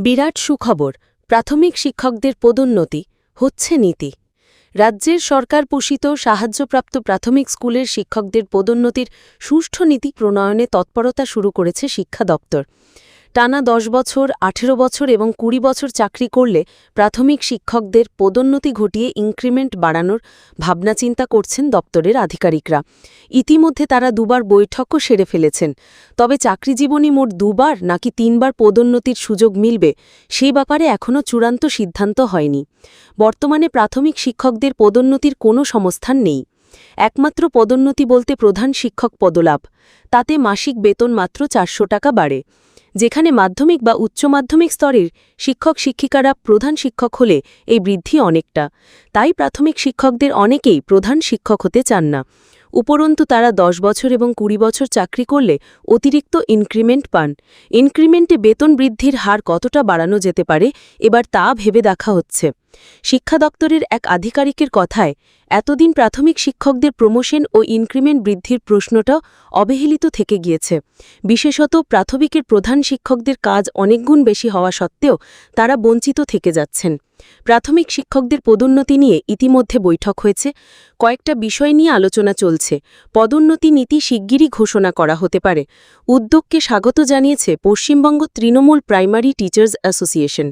বিরাট সুখবর, প্রাথমিক শিক্ষকদের পদোন্নতি, হচ্ছে নীতি। রাজ্যের সরকার পোষিত সাহায্যপ্রাপ্ত প্রাথমিক স্কুলের শিক্ষকদের পদোন্নতির সুষ্ঠু নীতি প্রণয়নে তৎপরতা শুরু করেছে শিক্ষা দপ্তর। টানা দশ বছর, আঠেরো বছর এবং কুড়ি বছর চাকরি করলে প্রাথমিক শিক্ষকদের পদোন্নতি ঘটিয়ে ইনক্রিমেন্ট বাড়ানোর ভাবনাচিন্তা করছেন দপ্তরের আধিকারিকরা। ইতিমধ্যে তারা দুবার বৈঠকও সেরে ফেলেছেন। তবে চাকরিজীবনী মোট দুবার নাকি তিনবার পদোন্নতির সুযোগ মিলবে সেই ব্যাপারে এখনও চূড়ান্ত সিদ্ধান্ত হয়নি। বর্তমানে প্রাথমিক শিক্ষকদের পদোন্নতির কোনো সংস্থান নেই। একমাত্র পদোন্নতি বলতে প্রধান শিক্ষক পদলাভ। তাতে মাসিক বেতন মাত্র চারশো টাকা বাড়ে। যেখানে মাধ্যমিক বা উচ্চ মাধ্যমিক স্তরের শিক্ষক শিক্ষিকারা প্রধান শিক্ষক হলে এই বৃদ্ধি অনেকটা। তাই প্রাথমিক শিক্ষকদের অনেকেই প্রধান শিক্ষক হতে চান না। উপরন্তু তারা দশ বছর এবং কুড়ি বছর চাকরি করলে অতিরিক্ত ইনক্রিমেন্ট পান। ইনক্রিমেন্টে বেতন বৃদ্ধির হার কতটা বাড়ানো যেতে পারে, এবার তা ভেবে দেখা হচ্ছে। শিক্ষা দপ্তরের এক আধিকারিকের কথায়, এতদিন প্রাথমিক শিক্ষকদের প্রমোশন ও ইনক্রিমেন্ট বৃদ্ধির প্রশ্নটা অবহেলিত থেকে গিয়েছে। বিশেষত প্রাথমিকের প্রধান শিক্ষকদের কাজ অনেকগুণ বেশি হওয়া সত্ত্বেও তারা বঞ্চিত থেকে যাচ্ছেন। প্রাথমিক শিক্ষকদের পদোন্নতি নিয়ে ইতিমধ্যে বৈঠক হয়েছে। কয়েকটা বিষয় নিয়ে আলোচনা চলছে। পদোন্নতি নীতি শিগগিরই ঘোষণা করা হতে পারে। উদ্যোগকে স্বাগত জানিয়েছে Paschimbanga Trinamool primary teachers association.